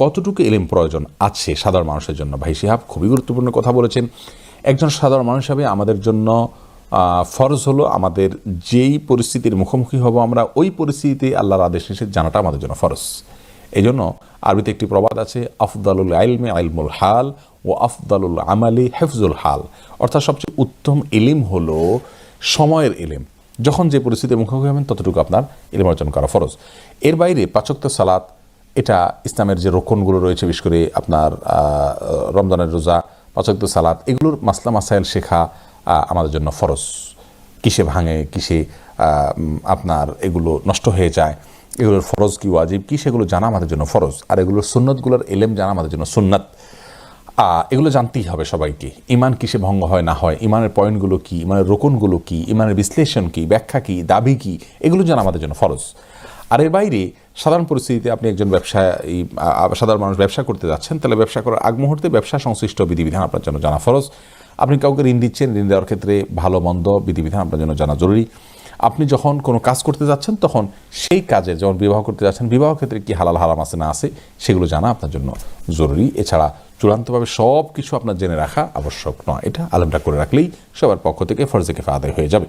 কতটুকু এলেম প্রয়োজন আছে সাধারণ মানুষের জন্য? ভাই শিহাব খুবই গুরুত্বপূর্ণ কথা বলেছেন। একজন সাধারণ মানুষ হিসাবে আমাদের জন্য ফরজ হলো আমাদের যেই পরিস্থিতির মুখোমুখি হব আমরা, ওই পরিস্থিতিতে আল্লাহর আদেশ নিষেধ জানাটা আমাদের জন্য ফরজ। এই জন্য আরবিতে একটি প্রবাদ আছে, আফদালুল আইলমে আইলমুল হাল ও আফদালুল আমালি হেফজুল হাল। অর্থাৎ সবচেয়ে উত্তম এলিম হলো সময়ের এলিম। যখন যে পরিস্থিতির মুখোমুখি হবেন, ততটুকু আপনার এলিম অর্জন করা ফরজ। এর বাইরে পাচক্ত সালাত এটা ইসলামের যে রক্ষণগুলো রয়েছে, বিশেষ করে আপনার রমজানের রোজা পাচক্ত সালাত, এগুলোর মাসলা মাসাইল শেখা আমাদের জন্য ফরজ। কিসে ভাঙে, কিসে আপনার এগুলো নষ্ট হয়ে যায়, এগুলোর ফরজ কি ওয়াজিব, কি সেগুলো জানা আমাদের জন্য ফরজ, আর এগুলোর সুন্নতগুলোর এলেম জানা আমাদের জন্য সুন্নাত। এগুলো জানতেই হবে সবাইকে, ইমান কিসে ভঙ্গ হয় না হয়, ইমানের পয়েন্টগুলো কি, ইমানের রোকনগুলো কি, ইমানের বিশ্লেষণ কি, ব্যাখ্যা কি, দাবি কি, এগুলো জানা আমাদের জন্য ফরজ। আর এর বাইরে, সাধারণ পরিস্থিতিতে আপনি একজন ব্যবসা এই সাধারণ মানুষ ব্যবসা করতে যাচ্ছেন, তাহলে ব্যবসা করার আগ মুহূর্তে ব্যবসা সংশ্লিষ্ট বিধিবিধান আপনার জন্য জানা ফরজ। আপনি কাউকে ঋণ দিচ্ছেন, ঋণ দেওয়ার ক্ষেত্রে ভালো, মন্দ বিধিবিধান আপনার জন্য জানা জরুরি। আপনি যখন কোনো কাজ করতে যাচ্ছেন, তখন সেই কাজে যেমন বিবাহ করতে যাচ্ছেন, বিবাহ ক্ষেত্রে কি হালাল, হারাম আছে, না আছে, সেগুলো জানা আপনার জন্য জরুরি। এছাড়া চূড়ান্তভাবে সব কিছু আপনার জেনে রাখা আবশ্যক নয়। এটা আলমটা করে রাখলেই সবার পক্ষ থেকে ফরজে কেফা আদায় হয়ে যাবে।